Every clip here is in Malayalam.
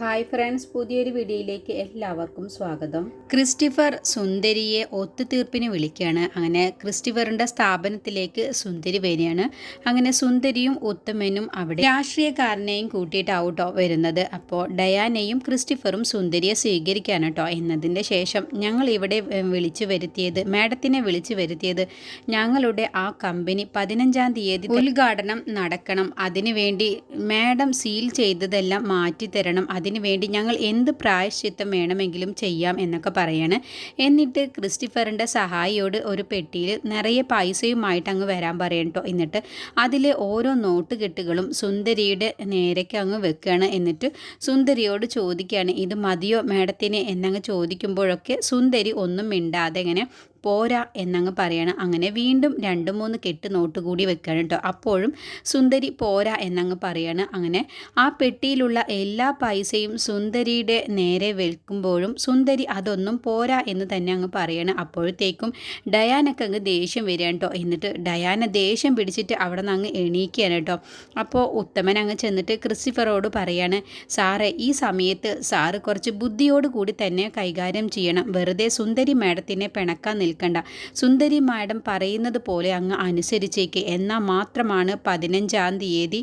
ഹായ് ഫ്രണ്ട്സ് പുതിയൊരു വീഡിയോയിലേക്ക് എല്ലാവർക്കും സ്വാഗതം. ക്രിസ്റ്റിഫർ സുന്ദരിയെ ഒത്തുതീർപ്പിന് വിളിക്കുകയാണ്. അങ്ങനെ ക്രിസ്റ്റിഫറിന്റെ സ്ഥാപനത്തിലേക്ക് സുന്ദരി വരികയാണ്. അങ്ങനെ സുന്ദരിയും ഉത്തമനും അവിടെ രാഷ്ട്രീയക്കാരനെയും കൂട്ടിയിട്ടാവട്ടോ വരുന്നത്. അപ്പോൾ ഡയാനയും ക്രിസ്റ്റിഫറും സുന്ദരിയെ സ്വീകരിക്കാണ് കേട്ടോ. എന്നതിന്റെ ശേഷം ഞങ്ങൾ ഇവിടെ വിളിച്ചു വരുത്തിയത് മാഡത്തിനെ വിളിച്ചു വരുത്തിയത് ഞങ്ങളുടെ ആ കമ്പനി പതിനഞ്ചാം തീയതി ഉദ്ഘാടനം നടക്കണം. അതിനുവേണ്ടി മാഡം സീൽ ചെയ്തതെല്ലാം മാറ്റിത്തരണം. അതിനുവേണ്ടി ഞങ്ങൾ എന്ത് പ്രായശ്ചിത്തം വേണമെങ്കിലും ചെയ്യാം എന്നൊക്കെ പറയാണ്. എന്നിട്ട് ക്രിസ്റ്റിഫറിന്റെ സഹായിയോട് ഒരു പെട്ടിയിൽ നിറയെ പൈസയുമായിട്ട് അങ്ങ് വരാൻ പറയണം കേട്ടോ എന്നിട്ട് അതിലെ ഓരോ നോട്ട് കെട്ടുകളും സുന്ദരിയുടെ നേരേക്ക് അങ്ങ് വെക്കുകയാണ് എന്നിട്ട് സുന്ദരിയോട് ചോദിക്കുകയാണ് ഇത് മതിയോ മാഡത്തിന്? എന്നങ്ങ് ചോദിക്കുമ്പോഴൊക്കെ സുന്ദരി ഒന്നും മിണ്ടാതെ ഇങ്ങനെ പോരാ എന്നങ്ങ് പറയണം. അങ്ങനെ വീണ്ടും രണ്ട് മൂന്ന് കെട്ട് നോട്ട് കൂടി വെക്കണം കേട്ടോ അപ്പോഴും സുന്ദരി പോരാ എന്നങ്ങ് പറയണം. അങ്ങനെ ആ പെട്ടിയിലുള്ള എല്ലാ പൈസയും സുന്ദരിയുടെ നേരെ വെക്കുമ്പോഴും സുന്ദരി അതൊന്നും പോരാ എന്ന് തന്നെ അങ്ങ് പറയണം. അപ്പോഴത്തേക്കും ഡയാനൊക്കെ അങ്ങ് ദേഷ്യം വരികയാണ് കേട്ടോ എന്നിട്ട് ഡയാന ദേഷ്യം പിടിച്ചിട്ട് അവിടെ നിന്ന് അങ്ങ് എണീക്കുകയാണ് കേട്ടോ അപ്പോൾ ഉത്തമൻ അങ്ങ് ചെന്നിട്ട് ക്രിസ്റ്റിഫറോട് പറയാണ് സാറേ ഈ സമയത്ത് സാറ് കുറച്ച് ബുദ്ധിയോട് കൂടി തന്നെ കൈകാര്യം ചെയ്യണം. വെറുതെ സുന്ദരി മാഡത്തിനെ പിണക്കാൻ നിൽക്കണ്ട. സുന്ദരി മാഡം പറയുന്നത് പോലെ അങ്ങ് അനുസരിച്ചേക്ക്. എന്നാൽ മാത്രമാണ് പതിനഞ്ചാം തീയതി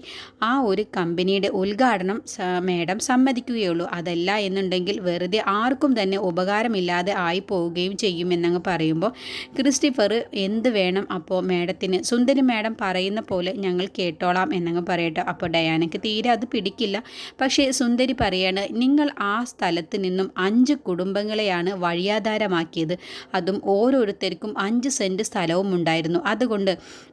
ആ ഒരു കമ്പനിയുടെ ഉദ്ഘാടനം മാഡം സമ്മതിക്കുകയുള്ളൂ. അതല്ല എന്നുണ്ടെങ്കിൽ വെറുതെ ആർക്കും തന്നെ ഉപകാരമില്ലാതെ ആയി പോവുകയും ചെയ്യുമെന്നങ്ങ് പറയുമ്പോൾ ക്രിസ്റ്റിഫർ എന്ത് വേണം അപ്പോൾ മാഡത്തിന്? സുന്ദരി മാഡം പറയുന്ന പോലെ ഞങ്ങൾ കേട്ടോളാം എന്നങ്ങ് പറയട്ടെ. അപ്പോൾ ഡയാനയ്ക്ക് തീരെ അത് പിടിക്കില്ല. പക്ഷേ സുന്ദരി പറയാണ് നിങ്ങൾ ആ സ്ഥലത്ത് നിന്നും അഞ്ച് കുടുംബങ്ങളെയാണ് വഴിയാധാരമാക്കിയത്. അതും ഓരോരുത്തർക്കും അഞ്ച് സെന്റ് സ്ഥലവും ഉണ്ടായിരുന്നു. അതുകൊണ്ട്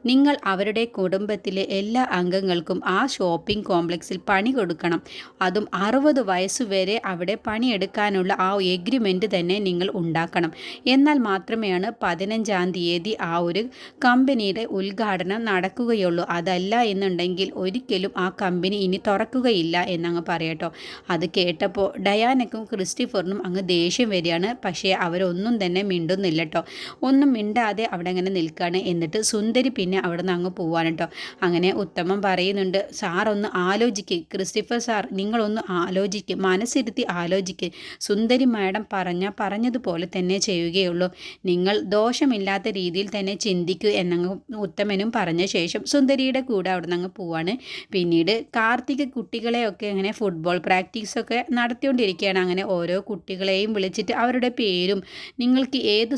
നിങ്ങൾ അവരുടെ കുടുംബത്തിലെ എല്ലാ അംഗങ്ങൾക്കും ആ ഷോപ്പിംഗ് കോംപ്ലക്സിൽ പണി കൊടുക്കണം. അതും അറുപത് വയസ്സുവരെ അവിടെ പണിയെടുക്കാനുള്ള ആ എഗ്രിമെന്റ് തന്നെ നിങ്ങൾ ഉണ്ടാക്കണം. എന്നാൽ മാത്രമേയാണ് പതിനഞ്ചാം തീയതി ആ ഒരു കമ്പനിയുടെ ഉദ്ഘാടനം നടക്കുകയുള്ളൂ. അതല്ല എന്നുണ്ടെങ്കിൽ ഒരിക്കലും ആ കമ്പനി ഇനി തുറക്കുകയില്ല എന്നങ്ങ് പറയട്ടോ. അത് കേട്ടപ്പോൾ ഡയാനക്കും ക്രിസ്റ്റിഫറിനും അങ്ങ് ദേഷ്യം വരികയാണ്. പക്ഷേ അവരൊന്നും തന്നെ മിണ്ടുന്നില്ല കേട്ടോ ഒന്നും മിണ്ടാതെ അവിടെ അങ്ങനെ നിൽക്കുകയാണ് എന്നിട്ട് സുന്ദരി പിന്നെ അവിടെ നിന്ന് അങ്ങ് പോവാണ് കേട്ടോ. അങ്ങനെ ഉത്തമം പറയുന്നുണ്ട് സാറൊന്ന് ആലോചിക്ക്. ക്രിസ്റ്റിഫർ സാർ നിങ്ങളൊന്ന് ആലോചിക്ക്. മനസ്സിരുത്തി ആലോചിക്ക്. സുന്ദരി മാഡം പറഞ്ഞ പറഞ്ഞതുപോലെ തന്നെ ചെയ്യുകയുള്ളൂ. നിങ്ങൾ ദോഷമില്ലാത്ത രീതിയിൽ തന്നെ ചിന്തിക്കൂ എന്നങ്ങ് ഉത്തമനും പറഞ്ഞ ശേഷം സുന്ദരിയുടെ കൂടെ അവിടെ നിന്ന് അങ്ങ് പോവാണ്. പിന്നീട് കാർത്തിക് കുട്ടികളെയൊക്കെ അങ്ങനെ ഫുട്ബോൾ പ്രാക്ടീസൊക്കെ നടത്തിക്കൊണ്ടിരിക്കുകയാണ്. അങ്ങനെ ഓരോ കുട്ടികളെയും വിളിച്ചിട്ട് അവരുടെ പേരും നിങ്ങൾക്ക് ഏത്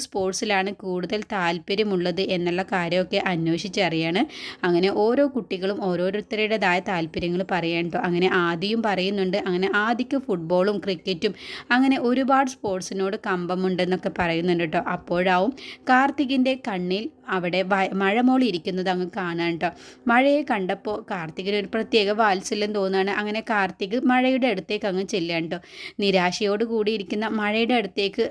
സ്പോർട്സിലാണ് കൂടുതൽ താല്പര്യമുള്ളത് എന്നുള്ള കാര്യമൊക്കെ അന്വേഷിച്ചറിയാണ്. അങ്ങനെ ഓരോ കുട്ടികളും ഓരോരുത്തരുടേതായ താല്പര്യങ്ങൾ പറയാൻ കേട്ടോ അങ്ങനെ ആദ്യം പറയുന്നുണ്ട്. അങ്ങനെ ആദിക്ക് ഫുട്ബോളും ക്രിക്കറ്റും അങ്ങനെ ഒരുപാട് സ്പോർട്സിനോട് കമ്പമുണ്ടെന്നൊക്കെ പറയുന്നുണ്ട് കേട്ടോ അപ്പോഴാവും കാർത്തികിന്റെ കണ്ണിൽ അവിടെ മഴ മഴമോളി ഇരിക്കുന്നത് അങ്ങ് കാണാൻ കേട്ടോ മഴയെ കണ്ടപ്പോൾ കാർത്തികിന് ഒരു പ്രത്യേക വാത്സല്യം തോന്നുകയാണ് അങ്ങനെ കാർത്തിക് മഴയുടെ അടുത്തേക്ക് അങ്ങ് ചെല്ലുകയാണ് കേട്ടോ നിരാശയോട് കൂടിയിരിക്കുന്ന മഴയുടെ അടുത്തേക്ക്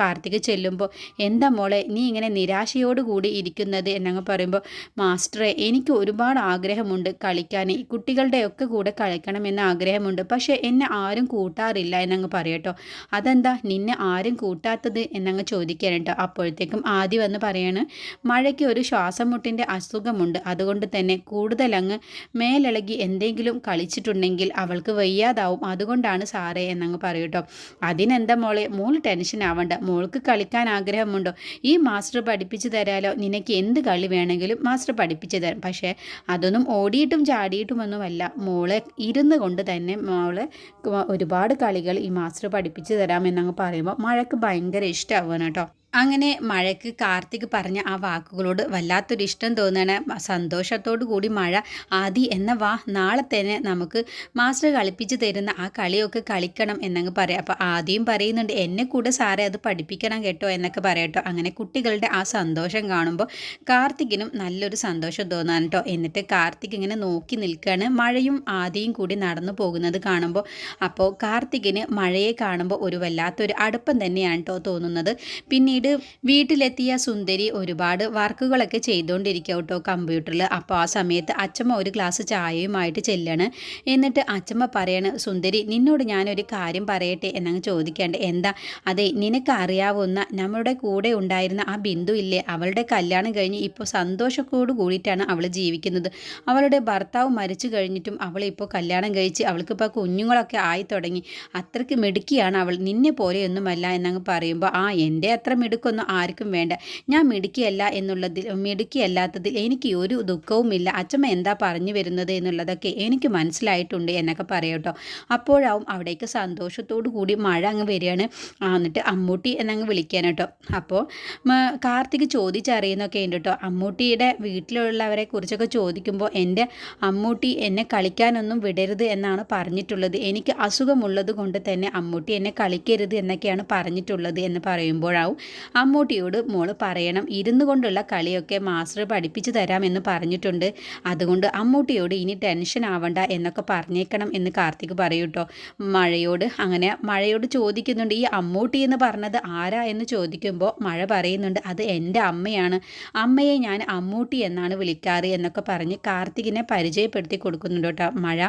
കാർത്തിക് ചെല്ലുമ്പോൾ എന്താ മോളെ നീ ഇങ്ങനെ നിരാശയോട് കൂടി ഇരിക്കുന്നത്? എന്നങ്ങ് പറയുമ്പോൾ മാസ്റ്ററെ എനിക്ക് ഒരുപാട് ആഗ്രഹമുണ്ട് കളിക്കാൻ. ഈ കുട്ടികളുടെയൊക്കെ കൂടെ കളിക്കണം എന്ന ആഗ്രഹമുണ്ട്. പക്ഷേ എന്നെ ആരും കൂട്ടാറില്ല എന്നങ്ങ് പറയട്ടോ അതെന്താ? നിന്നെ ആരും കൂട്ടാത്തത്? എന്നങ്ങ് ചോദിക്കാനുണ്ടോ അപ്പോഴത്തേക്കും ആദ്യം വന്ന് പറയാണ് മഴയ്ക്ക് ഒരു ശ്വാസം മുട്ടിന്റെ അസുഖമുണ്ട്. അതുകൊണ്ട് തന്നെ കൂടുതലങ്ങ് മേലിളകി എന്തെങ്കിലും കളിച്ചിട്ടുണ്ടെങ്കിൽ അവൾക്ക് വയ്യാതാവും. അതുകൊണ്ടാണ് സാറേ എന്നങ്ങ് പറയൂട്ടോ അതിനെന്താ മോളെ? മോൾ ടെൻഷൻ ആവണ്ട. മോൾക്ക് കളിക്കാൻ ആഗ്രഹമുണ്ടോ? ഈ മാസ്റ്റർ പഠിപ്പിച്ചു തരാലോ? നിനക്ക് എന്ത് കളി വേണമെങ്കിലും മാസ്റ്റർ പഠിപ്പിച്ചു തരാം. പക്ഷേ അതൊന്നും ഓടിയിട്ടും ചാടിയിട്ടുമൊന്നുമല്ല. മോളെ ഇരുന്ന് കൊണ്ട് തന്നെ മോളെ ഒരുപാട് കളികൾ ഈ മാസ്റ്റർ പഠിപ്പിച്ചു തരാമെന്നങ്ങ് പറയുമ്പോൾ മഴയ്ക്ക് ഭയങ്കര ഇഷ്ടമാവുകയാണ് കേട്ടോ. അങ്ങനെ മഴയ്ക്ക് കാർത്തിക് പറഞ്ഞ ആ വാക്കുകളോട് വല്ലാത്തൊരു ഇഷ്ടം തോന്നുകയാണ്. സന്തോഷത്തോടു കൂടി മഴ ആദി എന്ന വാ നാളെ തന്നെ നമുക്ക് മാസ്റ്റർ കളിപ്പിച്ച് തരുന്ന ആ കളിയൊക്കെ കളിക്കണം എന്നങ്ങ് പറയാം. അപ്പോൾ ആദ്യം പറയുന്നുണ്ട് എന്നെ കൂടെ സാറേ അത് പഠിപ്പിക്കണം കേട്ടോ എന്നൊക്കെ പറയട്ടോ അങ്ങനെ കുട്ടികളുടെ ആ സന്തോഷം കാണുമ്പോൾ കാർത്തികിനും നല്ലൊരു സന്തോഷം തോന്നാൻ കേട്ടോ. എന്നിട്ട് കാർത്തിക് ഇങ്ങനെ നോക്കി നിൽക്കുകയാണ്. മഴയും ആദിയും കൂടി നടന്നു പോകുന്നത് കാണുമ്പോൾ അപ്പോൾ കാർത്തികിന് മഴയെ കാണുമ്പോൾ ഒരു വല്ലാത്തൊരു അടുപ്പം തന്നെയാണ് കേട്ടോ തോന്നുന്നത്. പിന്നീട് വീട് വീട്ടിലെത്തിയ സുന്ദരി ഒരുപാട് വർക്കുകളൊക്കെ ചെയ്തുകൊണ്ടിരിക്കുക കേട്ടോ കമ്പ്യൂട്ടറിൽ. അപ്പോൾ ആ സമയത്ത് അച്ഛമ്മ ഒരു ഗ്ലാസ് ചായയുമായിട്ട് ചെല്ലാണ്. എന്നിട്ട് അച്ഛമ്മ പറയാണ് സുന്ദരി നിന്നോട് ഞാനൊരു കാര്യം പറയട്ടെ എന്നങ്ങ് ചോദിക്കാണ്ട്. എന്താ? അതെ നിനക്ക് അറിയാവുന്ന നമ്മുടെ കൂടെ ഉണ്ടായിരുന്ന ആ ബിന്ദു ഇല്ലേ? അവളുടെ കല്യാണം കഴിഞ്ഞ് ഇപ്പോൾ സന്തോഷക്കോട് കൂടിയിട്ടാണ് അവൾ ജീവിക്കുന്നത്. അവളുടെ ഭർത്താവ് മരിച്ചു കഴിഞ്ഞിട്ടും അവളിപ്പോൾ കല്യാണം കഴിച്ച് അവൾക്കിപ്പോൾ കുഞ്ഞുങ്ങളൊക്കെ ആയി തുടങ്ങി. അത്രയ്ക്ക് മിടുക്കിയാണ് അവൾ. നിന്നെ പോലെയൊന്നുമല്ല എന്നങ്ങ് പറയുമ്പോൾ ആ എന്റെ അത്ര മിടുക്കൊന്നും ആർക്കും വേണ്ട. ഞാൻ മിടുക്കിയല്ല എന്നുള്ളതിൽ മിടുക്കിയല്ലാത്തതിൽ എനിക്ക് ഒരു ദുഃഖവുമില്ല. അച്ഛമ്മ എന്താ പറഞ്ഞു വരുന്നത് എന്നുള്ളതൊക്കെ എനിക്ക് മനസ്സിലായിട്ടുണ്ട് എന്നൊക്കെ പറയട്ടോ. അപ്പോഴാവും അവിടേക്ക് സന്തോഷത്തോടു കൂടി മഴ അങ്ങ് വരികയാണ്. എന്നിട്ട് അമ്മൂട്ടി എന്നങ്ങ് വിളിക്കാൻ അപ്പോൾ കാർത്തിക് ചോദിച്ചറിയുന്നൊക്കെ ഉണ്ട് കേട്ടോ. അമ്മൂട്ടിയുടെ വീട്ടിലുള്ളവരെ കുറിച്ചൊക്കെ ചോദിക്കുമ്പോൾ എന്റെ അമ്മൂട്ടി എന്നെ കളിക്കാനൊന്നും വിടരുത് എന്നാണ് പറഞ്ഞിട്ടുള്ളത്. എനിക്ക് അസുഖമുള്ളത് കൊണ്ട് തന്നെ അമ്മൂട്ടി എന്നെ കളിക്കരുത് എന്നൊക്കെയാണ് പറഞ്ഞിട്ടുള്ളത് എന്ന് പറയുമ്പോഴാവും അമ്മൂട്ടിയോട് മോൾ പറയണം ഇരുന്നു കൊണ്ടുള്ള കളിയൊക്കെ മാസ്റ്റർ പഠിപ്പിച്ചു തരാമെന്ന് പറഞ്ഞിട്ടുണ്ട്. അതുകൊണ്ട് അമ്മൂട്ടിയോട് ഇനി ടെൻഷൻ ആവണ്ട എന്നൊക്കെ പറഞ്ഞേക്കണം എന്ന് കാർത്തിക് പറയൂട്ടോ മഴയോട് അങ്ങനെ മഴയോട് ചോദിക്കുന്നുണ്ട് ഈ അമ്മൂട്ടി എന്ന് പറഞ്ഞത് ആരാ? എന്ന് ചോദിക്കുമ്പോൾ മഴ പറയുന്നുണ്ട് അത് എന്റെ അമ്മയാണ്. അമ്മയെ ഞാൻ അമ്മൂട്ടി എന്നാണ് വിളിക്കാറ് എന്നൊക്കെ പറഞ്ഞ് കാർത്തികിനെ പരിചയപ്പെടുത്തി കൊടുക്കുന്നുണ്ട് കേട്ടോ മഴ.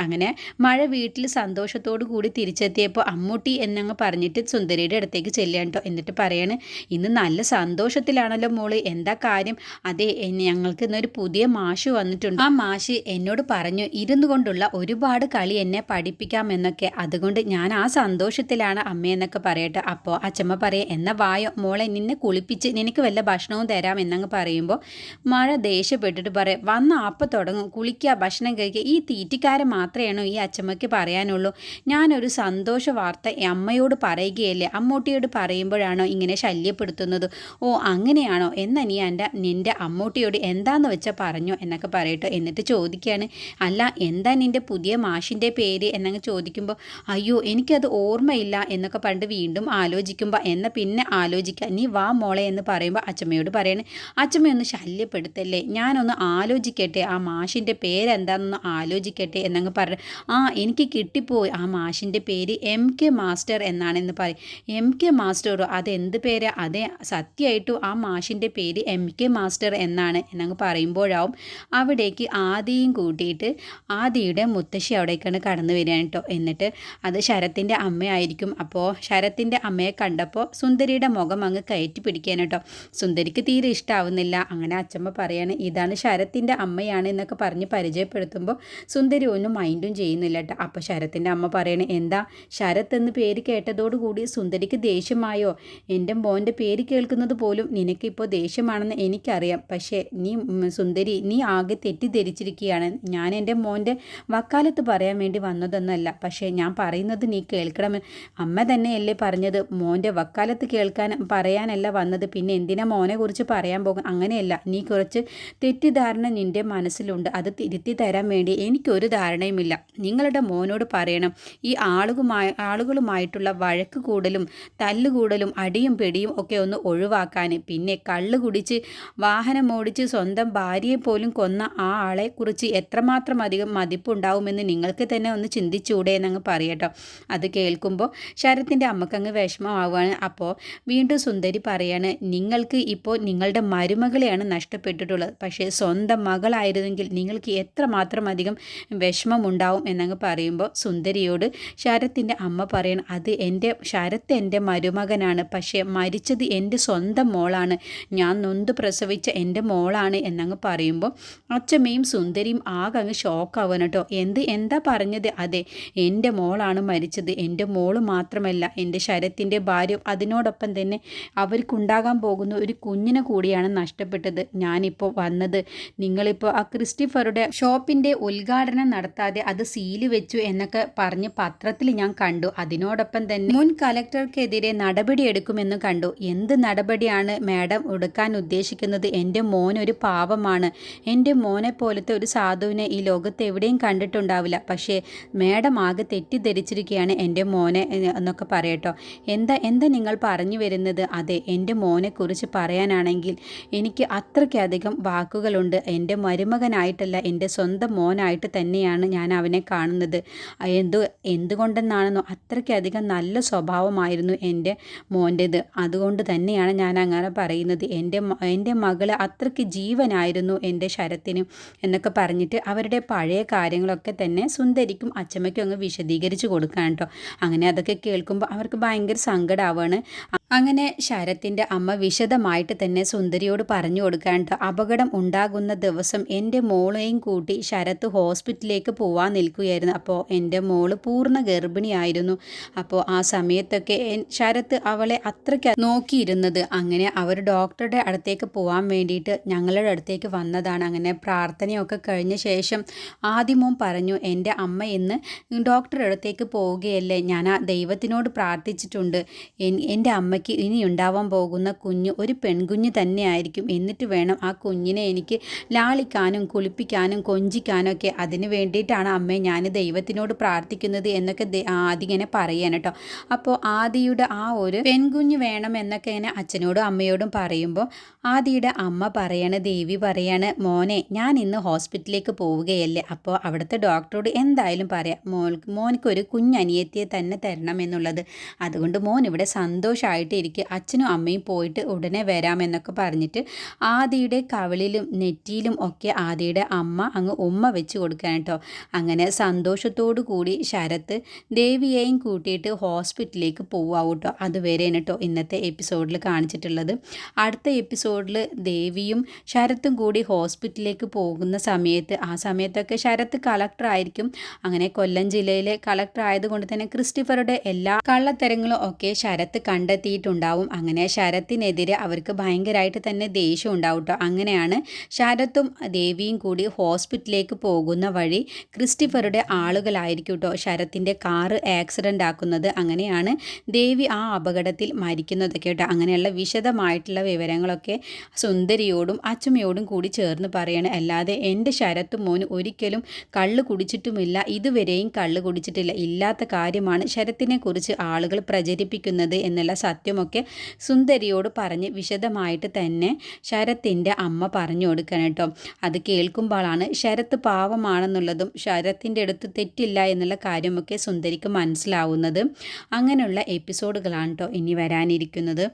അങ്ങനെ മഴ വീട്ടിൽ സന്തോഷത്തോടു കൂടി തിരിച്ചെത്തിയപ്പോൾ അമ്മൂട്ടി എന്നങ്ങ് പറഞ്ഞിട്ട് സുന്ദരിയുടെ അടുത്തേക്ക് ചെല്ലുകയാണ് കേട്ടോ എന്നിട്ട് പറയാണ് ഇന്ന് നല്ല സന്തോഷത്തിലാണല്ലോ മോൾ. എന്താ കാര്യം? അതെ ഞങ്ങൾക്ക് ഇന്നൊരു പുതിയ മാഷ് വന്നിട്ടുണ്ട്. ആ മാഷ് എന്നോട് പറഞ്ഞു ഇരുന്നു കൊണ്ടുള്ള ഒരുപാട് കളി എന്നെ പഠിപ്പിക്കാമെന്നൊക്കെ അതുകൊണ്ട് ഞാൻ ആ സന്തോഷത്തിലാണ് അമ്മയെന്നൊക്കെ പറയട്ടെ. അപ്പോൾ അച്ഛമ്മ പറയും എന്ന വായോ മോളെ നിന്നെ കുളിപ്പിച്ച് നിനക്ക് വല്ല ഭക്ഷണവും തരാം എന്നങ്ങ് പറയുമ്പോൾ മഴ ദേഷ്യപ്പെട്ടിട്ട് പറയും വന്ന അപ്പം തുടങ്ങും. കുളിക്കുക ഭക്ഷണം കഴിക്കുക ഈ തീറ്റിക്കാരൻ മാത്രമേണോ ഈ അച്ഛമ്മയ്ക്ക് പറയാനുള്ളൂ? ഞാനൊരു സന്തോഷ വാർത്ത അമ്മയോട് പറയുകയല്ലേ. അമ്മൂട്ടിയോട് പറയുമ്പോഴാണോ ഇങ്ങനെ ശല്യപ്പെടുത്തുന്നത്. ഓ അങ്ങനെയാണോ? എന്നാ നീ എന്റെ നിന്റെ അമ്മൂട്ടിയോട് എന്താന്ന് വെച്ചാൽ പറഞ്ഞു എന്നൊക്കെ പറയട്ടെ. എന്നിട്ട് ചോദിക്കുകയാണ് അല്ല എന്താ നിന്റെ പുതിയ മാഷിന്റെ പേര്? എന്നങ്ങ് ചോദിക്കുമ്പോൾ അയ്യോ എനിക്കത് ഓർമ്മയില്ല എന്നൊക്കെ പണ്ട് വീണ്ടും ആലോചിക്കുമ്പോൾ എന്ന പിന്നെ ആലോചിക്കുക നീ വാ മോളെ എന്ന് പറയുമ്പോൾ അച്ഛമ്മയോട് പറയണേ അച്ഛമ്മയൊന്ന് ശല്യപ്പെടുത്തല്ലേ? ഞാനൊന്ന് ആലോചിക്കട്ടെ. ആ മാഷിന്റെ പേരെന്താണെന്ന് ആലോചിക്കട്ടെ എന്നങ്ങ് പറഞ്ഞു ആ എനിക്ക് കിട്ടിപ്പോയി ആ മാഷിന്റെ പേര് എം കെ മാസ്റ്റർ എന്നാണെന്ന് പറയും. എം കെ മാസ്റ്ററോ അതെന്ത് പേര് അതെ സത്യമായിട്ടും ആ മാഷിന്റെ പേര് എം കെ മാസ്റ്റർ എന്നാണ് എന്നങ്ങ് പറയുമ്പോഴാവും അവിടേക്ക് ആദിയും കൂട്ടിയിട്ട് ആദിയുടെ മുത്തശ്ശി അവിടേക്കാണ് കടന്നു വരികയാണ് കേട്ടോ. എന്നിട്ട് അത് ശരത്തിന്റെ അമ്മയായിരിക്കും. അപ്പോൾ ശരത്തിന്റെ അമ്മയെ കണ്ടപ്പോൾ സുന്ദരിയുടെ മുഖം അങ്ങ് കയറ്റി പിടിക്കാൻ കേട്ടോ. സുന്ദരിക്ക് തീരെ ഇഷ്ടമാവുന്നില്ല അങ്ങനെ അച്ഛമ്മ പറയാണ് ഇതാണ് ശരത്തിന്റെ അമ്മയാണ് എന്നൊക്കെ പറഞ്ഞ് പരിചയപ്പെടുത്തുമ്പോൾ സുന്ദരി ഒന്നും മൈൻഡും ചെയ്യുന്നില്ല കേട്ടോ. അപ്പോൾ ശരത്തിന്റെ അമ്മ പറയണേ എന്താ? ശരത്ത് എന്ന് പേര് കേട്ടതോടുകൂടി സുന്ദരിക്ക് ദേഷ്യമായോ? എന്റെ മോന്റെ പേര് കേൾക്കുന്നത് പോലും നിനക്കിപ്പോൾ ദേഷ്യമാണെന്ന് എനിക്കറിയാം. പക്ഷേ നീ സുന്ദരി നീ ആകെ തെറ്റിദ്ധരിച്ചിരിക്കുകയാണ്. ഞാൻ എന്റെ മോന്റെ വക്കാലത്ത് പറയാൻ വേണ്ടി വന്നതൊന്നല്ല. പക്ഷേ ഞാൻ പറയുന്നത് നീ കേൾക്കണമെന്ന് അമ്മ തന്നെയല്ലേ പറഞ്ഞത്. മോന്റെ വക്കാലത്ത് കേൾക്കാൻ പറയാനല്ല വന്നത്. പിന്നെ എന്തിനാ മോനെ കുറിച്ച് പറയാൻ പോകും? അങ്ങനെയല്ല. നീ കുറച്ച് തെറ്റിദ്ധാരണ നിന്റെ മനസ്സിലുണ്ട്. അത് തിരുത്തി തരാൻ വേണ്ടി എനിക്കൊരു ധാരണയുമില്ല. നിങ്ങളുടെ മോനോട് പറയണം. ഈ ആളുകളുമായി ആളുകളുമായിട്ടുള്ള വഴക്ക് കൂടലും തല്ലുകൂടലും അടിയും പെടിയും ഒക്കെ ഒന്ന് ഒഴിവാക്കാൻ പിന്നെ കള്ള് കുടിച്ച് വാഹനം ഓടിച്ച് സ്വന്തം ഭാര്യയെ പോലും കൊന്ന ആ ആളെ കുറിച്ച് എത്രമാത്രം അധികം മതിപ്പുണ്ടാവുമെന്ന് നിങ്ങൾക്ക് തന്നെ ഒന്ന് ചിന്തിച്ചൂടെ എന്നങ്ങ് പറയട്ടോ. അത് കേൾക്കുമ്പോൾ ശരത്തിന്റെ അമ്മക്കങ്ങ് വിഷമമാവുകയാണ്. അപ്പോൾ വീണ്ടും സുന്ദരി പറയാണ് നിങ്ങൾക്ക് ഇപ്പോൾ നിങ്ങളുടെ മരുമകളെയാണ് നഷ്ടപ്പെട്ടിട്ടുള്ളത്. പക്ഷേ സ്വന്തം മകളായിരുന്നെങ്കിൽ നിങ്ങൾക്ക് എത്രമാത്രം അധികം വിഷമമുണ്ടാവും എന്നങ്ങ് പറയുമ്പോൾ സുന്ദരിയോട് ശരത്തിന്റെ അമ്മ പറയണം അത് എന്റെ ശരത്ത് എന്റെ മരുമകനാണ്. പക്ഷേ മരിച്ചത് എന്റെ സ്വന്തം മോളാണ്. ഞാൻ നൊന്ത് പ്രസവിച്ച എന്റെ മോളാണ് എന്നങ്ങ് പറയുമ്പോൾ അച്ഛമ്മയും സുന്ദരിയും ആകെ അങ്ങ് ഷോക്കാവാൻ കേട്ടോ. എന്ത് എന്താ പറഞ്ഞത്? അതെ എന്റെ മോളാണ് മരിച്ചത്. എന്റെ മോൾ മാത്രമല്ല എന്റെ ശരത്തിന്റെ ഭാര്യ അതിനോടൊപ്പം തന്നെ അവർക്കുണ്ടാകാൻ പോകുന്ന ഒരു കുഞ്ഞിനെ കൂടിയാണ് നഷ്ടപ്പെട്ടത്. ഞാനിപ്പോൾ വന്നത് നിങ്ങളിപ്പോൾ ആ ക്രിസ്റ്റിഫറുടെ ഷോപ്പിന്റെ ഉദ്ഘാടനം നടത്താതെ അത് സീൽ വെച്ചു എന്നൊക്കെ പറഞ്ഞ് പത്രത്തിൽ ഞാൻ കണ്ടു. അതിനോടൊപ്പം തന്നെ മുൻ കലക്ടർക്കെതിരെ നടപടിയെടുക്കുമെന്ന് കണ്ടു. എന്ത് നടപടിയാണ് മാഡം എടുക്കാൻ ഉദ്ദേശിക്കുന്നത്? എന്റെ മോൻ ഒരു പാവമാണ്. എന്റെ മോനെ പോലത്തെ ഒരു സാധുവിനെ ഈ ലോകത്ത് എവിടെയും കണ്ടിട്ടുണ്ടാവില്ല. പക്ഷേ മാഡം ആകെ തെറ്റിദ്ധരിച്ചിരിക്കുകയാണ് എന്റെ മോനെ എന്നൊക്കെ പറയട്ടോ. എന്താ എന്താ നിങ്ങൾ പറഞ്ഞു വരുന്നത്? അതെ എന്റെ മോനെക്കുറിച്ച് പറയാനാണെങ്കിൽ എനിക്ക് അത്രയ്ക്കധികം വാക്കുകളുണ്ട്. എന്റെ മരുമകനായിട്ടല്ല എന്റെ സ്വന്തം മോനായിട്ട് തന്നെയാണ് ഞാൻ അവനെ കാണുന്നത്. എന്തു എന്തുകൊണ്ടെന്നാണെന്നോ അത്രയ്ക്കധികം നല്ല സ്വഭാവമായിരുന്നു എന്റെ മോന്റേത്. അതുകൊണ്ട് തന്നെയാണ് ഞാൻ അങ്ങനെ പറയുന്നത്. എന്റെ എന്റെ മകൾ അത്രയ്ക്ക് ജീവനായിരുന്നു എന്റെ ശരത്തിന് എന്നൊക്കെ പറഞ്ഞിട്ട് അവരുടെ പഴയ കാര്യങ്ങളൊക്കെ തന്നെ സുന്ദരിക്കും അച്ചമ്മയ്ക്കും അങ്ങ് വിശദീകരിച്ച് കൊടുക്കാൻ കേട്ടോ. അങ്ങനെ അതൊക്കെ കേൾക്കുമ്പോൾ അവർക്ക് ഭയങ്കര സങ്കടമാവാണ് അങ്ങനെ ശരത്തിന്റെ അമ്മ വിശദമായിട്ട് തന്നെ സുന്ദരിയോട് പറഞ്ഞു കൊടുക്കാണ്ട് അപകടം ഉണ്ടാകുന്ന ദിവസം എന്റെ മോളെയും കൂട്ടി ശരത്ത് ഹോസ്പിറ്റലിലേക്ക് പോവാൻ നിൽക്കുകയായിരുന്നു. അപ്പോൾ എന്റെ മോൾ പൂർണ ഗർഭിണിയായിരുന്നു. അപ്പോൾ ആ സമയത്തൊക്കെ ശരത്ത് അവളെ അത്രയ്ക്ക് നോക്കിയിരുന്നത്. അങ്ങനെ അവർ ഡോക്ടറുടെ അടുത്തേക്ക് പോകാൻ വേണ്ടിയിട്ട് ഞങ്ങളുടെ അടുത്തേക്ക് വന്നതാണ്. അങ്ങനെ പ്രാർത്ഥനയൊക്കെ കഴിഞ്ഞ ശേഷം ആദ്യമോൻ പറഞ്ഞു എന്റെ അമ്മ ഇന്ന് ഡോക്ടറുടെ അടുത്തേക്ക് പോവുകയല്ലേ. ഞാൻ ആ ദൈവത്തിനോട് പ്രാർത്ഥിച്ചിട്ടുണ്ട്. എന്റെ അമ്മയ്ക്ക് എനിക്ക് ഇനി ഉണ്ടാവാൻ പോകുന്ന കുഞ്ഞ് ഒരു പെൺകുഞ്ഞ് തന്നെയായിരിക്കും. എന്നിട്ട് വേണം ആ കുഞ്ഞിനെ എനിക്ക് ലാളിക്കാനും കുളിപ്പിക്കാനും കൊഞ്ചിക്കാനും ഒക്കെ അതിന് വേണ്ടിയിട്ടാണ് അമ്മയെ ഞാൻ ദൈവത്തിനോട് പ്രാർത്ഥിക്കുന്നത് എന്നൊക്കെ ആദ്യം ഇങ്ങനെ പറയാൻ കേട്ടോ അപ്പോൾ ആദിയുടെ ആ ഒരു പെൺകുഞ്ഞ് വേണം എന്നൊക്കെ ഇങ്ങനെ അച്ഛനോടും അമ്മയോടും പറയുമ്പോൾ ആദിയുടെ അമ്മ പറയാണ് ദേവി പറയാണ് മോനെ ഞാൻ ഇന്ന് ഹോസ്പിറ്റലിലേക്ക് പോവുകയല്ലേ. അപ്പോൾ അവിടുത്തെ ഡോക്ടറോട് എന്തായാലും പറയാം. മോൻ മോനക്കൊരു കുഞ്ഞനിയത്തിയെ തന്നെ തരണം എന്നുള്ളത്. അതുകൊണ്ട് മോൻ ഇവിടെ സന്തോഷമായിട്ട് ഇരിക്കുക അച്ഛനും അമ്മയും പോയിട്ട് ഉടനെ വരാമെന്നൊക്കെ പറഞ്ഞിട്ട് ആദിയുടെ കവളിലും നെറ്റിയിലും ഒക്കെ ആദിയുടെ അമ്മ അങ്ങ് ഉമ്മ വെച്ച് കൊടുക്കാൻ അങ്ങനെ സന്തോഷത്തോടു കൂടി ശരത്ത് ദേവിയെയും കൂട്ടിയിട്ട് ഹോസ്പിറ്റലിലേക്ക് പോവാവും കേട്ടോ. അതുവരെയാണ് കേട്ടോ ഇന്നത്തെ എപ്പിസോഡിൽ കാണിച്ചിട്ടുള്ളത്. അടുത്ത എപ്പിസോഡിൽ ദേവിയും ശരത്തും കൂടി ഹോസ്പിറ്റലിലേക്ക് പോകുന്ന സമയത്ത് ആ സമയത്തൊക്കെ ശരത്ത് കളക്ടർ ആയിരിക്കും. അങ്ങനെ കൊല്ലം ജില്ലയിലെ കളക്ടർ ആയതുകൊണ്ട് തന്നെ ക്രിസ്റ്റിഫറുടെ എല്ലാ കള്ളത്തരങ്ങളും ഒക്കെ ശരത്ത് കണ്ടെത്തിയിട്ട് ഉണ്ടാവും അങ്ങനെ ശരത്തിനെതിരെ അവർക്ക് ഭയങ്കരമായിട്ട് തന്നെ ദേഷ്യം ഉണ്ടാവും കേട്ടോ അങ്ങനെയാണ് ശരത്തും ദേവിയും കൂടി ഹോസ്പിറ്റലിലേക്ക് പോകുന്ന വഴി ക്രിസ്റ്റിഫറുടെ ആളുകളായിരിക്കും കേട്ടോ ശരത്തിന്റെ കാറ് ആക്സിഡന്റ് ആക്കുന്നത്. അങ്ങനെയാണ് ദേവി ആ അപകടത്തിൽ മരിക്കുന്നതൊക്കെ കേട്ടോ. അങ്ങനെയുള്ള വിശദമായിട്ടുള്ള വിവരങ്ങളൊക്കെ സുന്ദരിയോടും അച്ചമ്മയോടും കൂടി ചേർന്ന് പറയണം. അല്ലാതെ എന്റെ ശരത്തും മോന് ഒരിക്കലും കള്ള് കുടിച്ചിട്ടുമില്ല. ഇതുവരെയും കള്ള് കുടിച്ചിട്ടില്ല. ഇല്ലാത്ത കാര്യമാണ് ശരത്തിനെ കുറിച്ച് ആളുകൾ പ്രചരിപ്പിക്കുന്നത് എന്നുള്ള സത്യമൊക്കെ ഒക്കെ സുന്ദരിയോട് പറഞ്ഞ് വിശദമായിട്ട് തന്നെ ശരത്തിന്റെ അമ്മ പറഞ്ഞു കൊടുക്കണം കേട്ടോ. അത് കേൾക്കുമ്പോഴാണ് ശരത്ത് പാവമാണെന്നുള്ളതും ശരത്തിന്റെ അടുത്ത് തെറ്റില്ല എന്നുള്ള കാര്യമൊക്കെ സുന്ദരിക്ക് മനസ്സിലാവുന്നത്. അങ്ങനെയുള്ള എപ്പിസോഡുകളാണ് കേട്ടോ ഇനി വരാനിരിക്കുന്നത്.